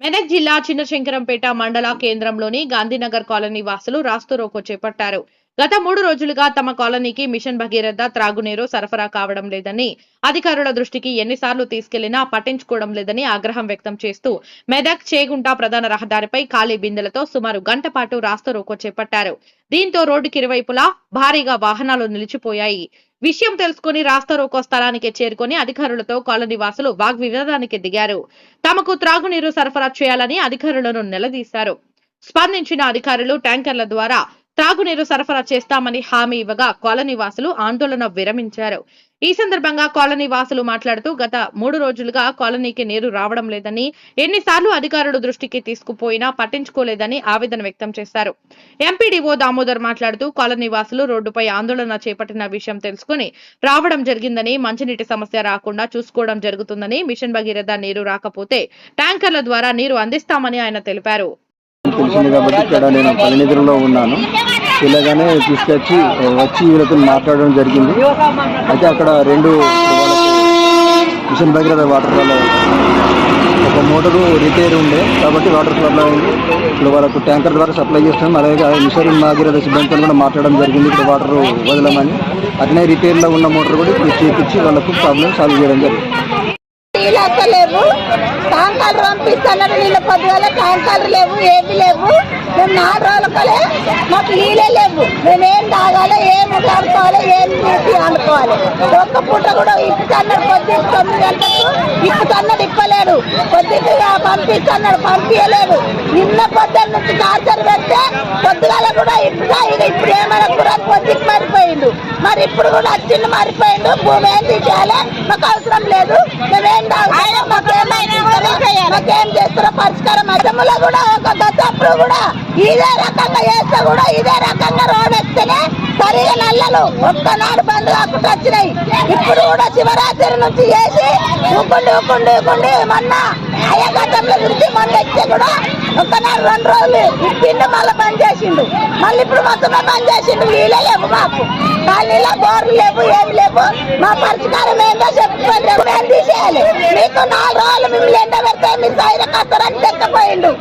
మెదక్ జిల్లా చిన్నశంకరంపేట మండల కేంద్రంలోని గాంధీనగర్ కాలనీ వాసులు రాస్తోరోకో చేపట్టారు. గత మూడు రోజులుగా తమ కాలనీకి మిషన్ భగీరథ త్రాగునీరు సరఫరా కావడం లేదని అధికారుల దృష్టికి ఎన్నిసార్లు తీసుకెళ్ళినా పట్టించుకోవడం లేదని ఆగ్రహం వ్యక్తం చేస్తూ మెదక్ చేగుంట ప్రధాన రహదారిపై ఖాళీ బిందెలతో సుమారు గంట పాటు రాస్తోరోకో చేపట్టారు. దీంతో రోడ్డుకి ఇరువైపులా భారీగా వాహనాలు నిలిచిపోయాయి. విషయం తెలుసుకుని రాస్తారోకో స్థలానికి చేరుకొని అధికారులతో కాలనీ వాసులు వాగ్వివాదానికి దిగారు. తమకు త్రాగునీరు సరఫరా చేయాలని అధికారులను నిలదీశారు. స్పందించిన అధికారులు ట్యాంకర్ల ద్వారా తాగునీరు సరఫరా చేస్తామని హామీ ఇవ్వగా కాలనీ వాసులు ఆందోళన విరమించారు. ఈ సందర్భంగా కాలనీ వాసులు మాట్లాడుతూ గత మూడు రోజులుగా కాలనీకి నీరు రావడం లేదని ఎన్నిసార్లు అధికారుల దృష్టికి తీసుకుపోయినా పట్టించుకోలేదని ఆవేదన వ్యక్తం చేశారు. ఎంపీడీఓ దామోదర్ మాట్లాడుతూ కాలనీ వాసులు రోడ్డుపై ఆందోళన చేపట్టిన విషయం తెలుసుకుని రావడం జరిగిందని మంచినీటి సమస్య రాకుండా చూసుకోవడం జరుగుతుందని మిషన్ భగీరథ నీరు రాకపోతే ట్యాంకర్ల ద్వారా నీరు అందిస్తామని ఆయన తెలిపారు. తెలిసింది కాబట్టి ఇక్కడ నేను పనినిధులలో ఉన్నాను. ఇలాగానే తీసుకొచ్చి వచ్చి వీళ్ళతో మాట్లాడడం జరిగింది. అయితే అక్కడ రెండు మిషన్ భగీరథ వాటర్ వల్ల ఒక మోటారు రిపేర్ ఉండే కాబట్టి వాటర్ సప్లై అయింది. ఇప్పుడు వాళ్ళకు ట్యాంకర్ ద్వారా సప్లై చేస్తున్నాం. అలాగే మిషన్ భగీరథ సిబ్బందితో కూడా మాట్లాడడం జరిగింది. ఇక్కడ వాటర్ వదలమని. అట్లనే రిపేర్లో ఉన్న మోటార్ కూడా ఇప్పుడు చేపించి వాళ్ళకు ప్రాబ్లం సాల్వ్ చేయడం జరిగింది. నీళ్ళు వస్తలేవు ట్యాంకర్లు పంపిస్తాను నీళ్ళు పొద్దుగల ట్యాంకర్లు లేవు ఏమి లేవు. మేము నాలుగు రోజులకలే మాకు నీళ్ళే లేవు. మేమేం ఏం తాగాలి ఏం ఆడుకోవాలి ఏం తీసి అనుకోవాలి ఒక్క పూట కూడా ఇప్పుతన్నాడు పొద్దు తొమ్మిది గంటలకు ఇప్పుతన్నాడు ఇప్పలేడు. పొద్దుగా పంపిస్తున్నాడు పంపించలేడు నిన్న పొద్దున్న నుంచి టార్చర్ పెడితే పొద్దుగాల కూడా ఇప్పుడు ఇది ఇప్పుడు ఏమైనా కూడా పొద్దుకి మారిపోయిండు మరి ఇప్పుడు కూడా వచ్చిండు మారిపోయిండు. భూమి ఏం తీసేయాలి? మాకు అవసరం లేదు. మేమేం తాగుతామో మాకేం అనిపిస్తుందో, పరిష్కార మధ్యములో కూడా ఒక గతప్పుడు కూడా ఇదే రకంగా చేస్తే కూడా ఇదే రకంగా రోడ్ ఎక్కితేనే సరిగా నల్లలు ఒక్కనాడు బంద్ కాకుండా వచ్చినాయి. ఇప్పుడు కూడా శివరాత్రి నుంచి చేసి ఊకుండి ఊకుండి ఊకుండి మొన్న అయ్యా గతంలో నుంచి మొన్న ఎక్కితే కూడా ఒక్కనాడు రెండు రోజులు ఇప్పిండు మళ్ళీ బంద్ చేసిండు. మళ్ళీ ఇప్పుడు మొత్తమే బంద్ చేసిండు. నీళ్ళే లేవు మాకు. ఖాళీలో బోర్లు లేవు ఏమి లేవు. మా పరిష్కారం ఏంటో చెప్పుకోండి తీసేయాలి. మీకు నాలుగు రోజులు మిమ్మల్ని ఎండ పెడితే మీరు సైరకత్తరని తెక్కపోయిండు